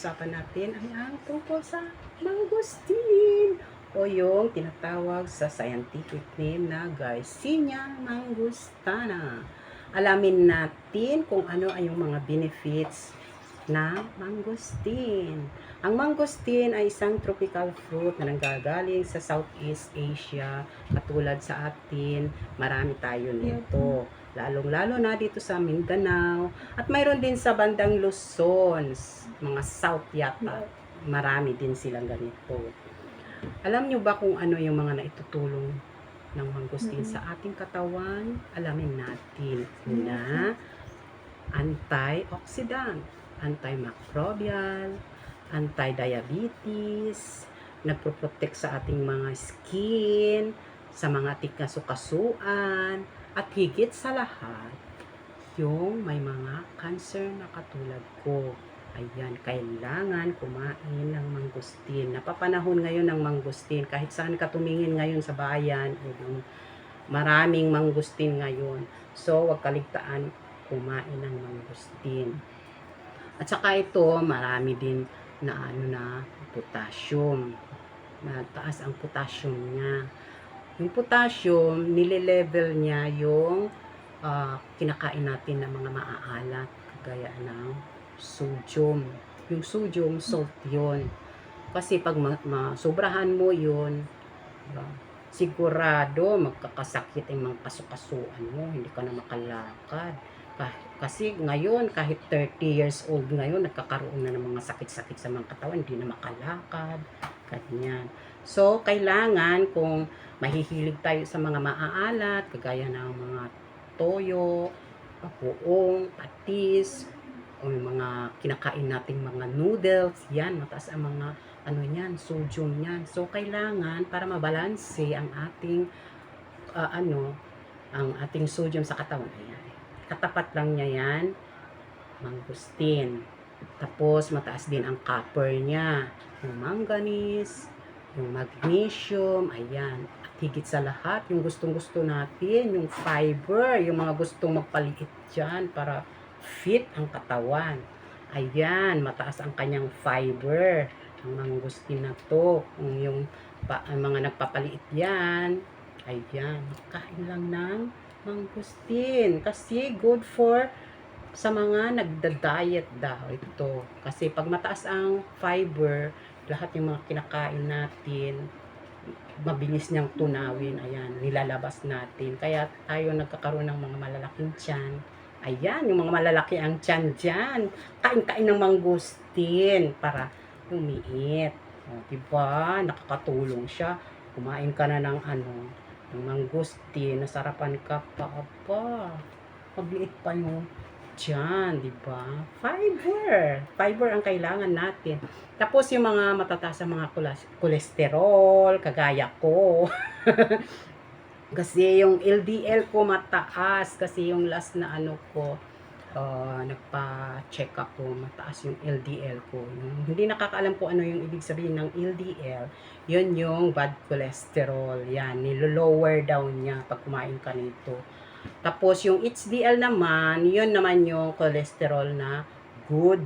pag-uusapan natin ay ang tungkol sa mangustin o yung tinatawag sa scientific name na Garcinia mangustana. Alamin natin kung ano ay yung mga benefits na mangustin. Ang mangustin ay isang tropical fruit na nanggagaling sa Southeast Asia. Katulad sa atin, marami tayo nito. Lalong-lalo na dito sa Mindanao. At mayroon din sa bandang Luzon, mga South yata. Marami din silang ganito. Alam nyo ba kung ano yung mga naitutulong ng mangustin sa ating katawan? Alamin natin na antioxidant, antimicrobial, anti-diabetes, nagproprotect sa ating mga skin, sa mga tikasukasuan, at higit sa lahat, yung may mga cancer na katulad ko. Ayan, kailangan kumain ng mangustin. Napapanahon ngayon ng mangustin. Kahit saan ka tumingin ngayon sa bayan, yung maraming mangustin ngayon. So, wag kaligtaan kumain ng mangustin. At saka ito, marami din na ano na potassium. Mataas ang potassium niya. Yung potassium, nile-level niya yung ah, kinakain natin ng mga maaalat kagaya ng sodium. Yung sodium, salt yun. Kasi pag ma- mo yun, diba, sigurado magkakasakit ang mga kasukasuan mo, hindi ka na makalakad. Ka- Kasi ngayon, kahit 30 years old ngayon, nagkakaroon na ng mga sakit-sakit sa mga katawan, hindi na makalakad, ganyan. So, kailangan kung mahihilig tayo sa mga maaalat, kagaya ng mga toyo, papuong, patis, o yung mga kinakain nating mga noodles, yan, mataas ang mga ano yan, sodium yan. So, kailangan para mabalanse ang ating ah, ano, ang ating sodium sa katawan. Ayan. Katapat lang niya yan, mangustin. Tapos, mataas din ang copper niya. Yung manganese, yung magnesium, ayan. At higit sa lahat, yung gustong-gusto natin, yung fiber, yung mga gustong magpaliit dyan para fit ang katawan. Ayan, mataas ang kanyang fiber. Ang mangustin na to. Kung yung pa, ang mga nagpapaliit yan, ayan, kain lang ng mangustin. Kasi good for sa mga nagda-diet daw ito. Kasi pag mataas ang fiber, lahat yung mga kinakain natin, mabilis niyang tunawin. Ayan, nilalabas natin. Kaya tayo nagkakaroon ng mga malalaking tiyan. Ayan, yung mga malalaki ang tiyan dyan. Kain-kain ng mangustin para lumiit. O, diba? Nakakatulong siya. Kumain ka na ng ano, ng mangustin. Nasarapan ka pa. Aba, magliit pa yung tiyan, di ba? Fiber. Fiber ang kailangan natin. Tapos yung mga matataas sa mga kolesterol, kagaya ko. kasi yung LDL ko mataas kasi yung last na ano ko uh, nagpa-check ako mataas yung LDL ko yung, hindi nakakaalam ko ano yung ibig sabihin ng LDL yun yung bad cholesterol yan nilo-lower down niya pag kumain ka nito tapos yung HDL naman yun naman yung cholesterol na good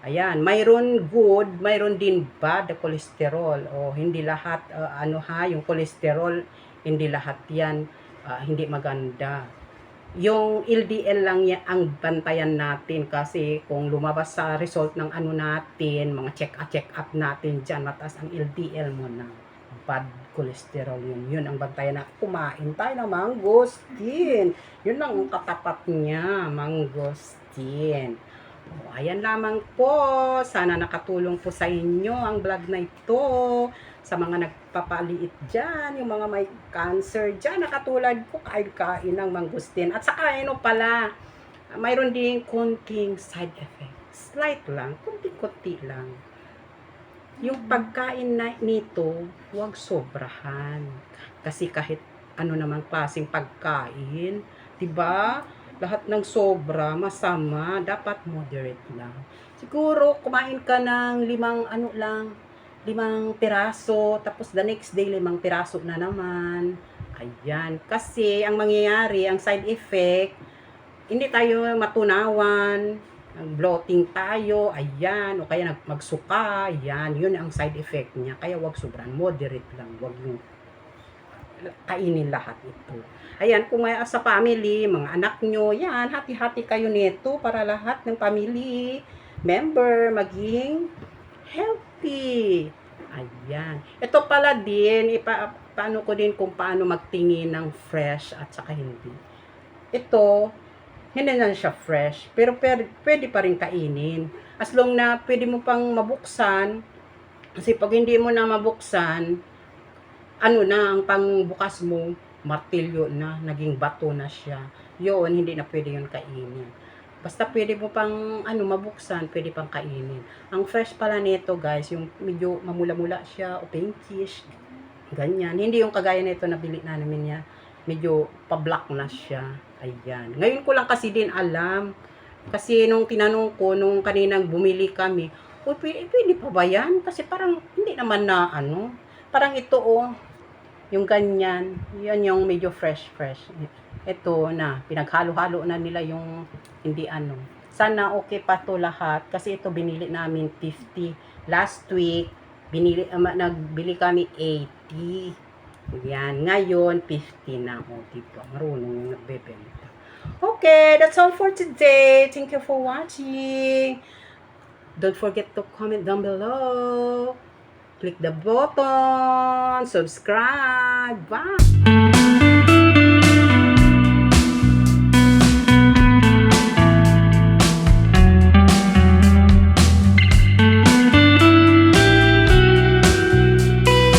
Ayan, mayroon good, mayroon din bad na cholesterol. O hindi lahat uh, ano ha, yung cholesterol hindi lahat 'yan uh, hindi maganda. Yung LDL lang yan ang bantayan natin kasi kung lumabas sa result ng ano natin, mga check up check up natin diyan mataas ang LDL mo na bad cholesterol yun. Yun ang bantayan na kumain tayo ng mangosteen. Yun lang ang katapat niya, mangosteen. O, ayan lamang po. Sana nakatulong po sa inyo ang vlog na ito. Sa mga nagpapaliit dyan, yung mga may cancer dyan, nakatulad ko, kain-kain ng mangustin. At saka, ano pala, mayroon din konting side effects. Slight lang, kunti-kunti lang. Yung pagkain na nito, huwag sobrahan. Kasi kahit ano naman klaseng pagkain, 'di ba? Lahat ng sobra, masama, dapat moderate lang. Siguro kumain ka ng limang ano lang, limang piraso, tapos the next day limang piraso na naman. Ayan, kasi ang mangyayari, ang side effect, hindi tayo matunawan, ang bloating tayo, ayan, o kaya magsuka, ayan, yun ang side effect niya. Kaya wag sobran, moderate lang, wag yung kainin lahat ito. Ayan, kung may sa family, mga anak nyo, yan, hati-hati kayo nito para lahat ng family member maging healthy. Ayan. Ito pala din, ipa, paano ko din kung paano magtingin ng fresh at saka hindi. Ito, hindi na siya fresh, pero pwede, pwede pa rin kainin. As long na pwede mo pang mabuksan, kasi pag hindi mo na mabuksan, ano na, ang pangbukas mo, martilyo na, naging bato na siya. Yun, hindi na pwede yun kainin. Basta pwede mo pang, ano, mabuksan, pwede pang kainin. Ang fresh pala nito, guys, yung medyo mamula-mula siya, o pinkish, ganyan. Hindi yung kagaya nito na bili na namin niya, medyo pa-black na siya. Ayan. Ngayon ko lang kasi din alam, kasi nung tinanong ko, nung kaninang bumili kami, Uy, pwede, pwede pa ba yan? Kasi parang hindi naman na ano. Parang ito oh, yung ganyan. Yan yung medyo fresh fresh. Ito na, pinaghalo-halo na nila yung hindi ano. Sana okay pa to lahat kasi ito binili namin 50. Last week, binili, um, nagbili kami 80. Yan, ngayon 50 na. O, diba? Marunong nagbebenta. Okay, that's all for today. Thank you for watching. Don't forget to comment down below. Click the button. Subscribe. Bye.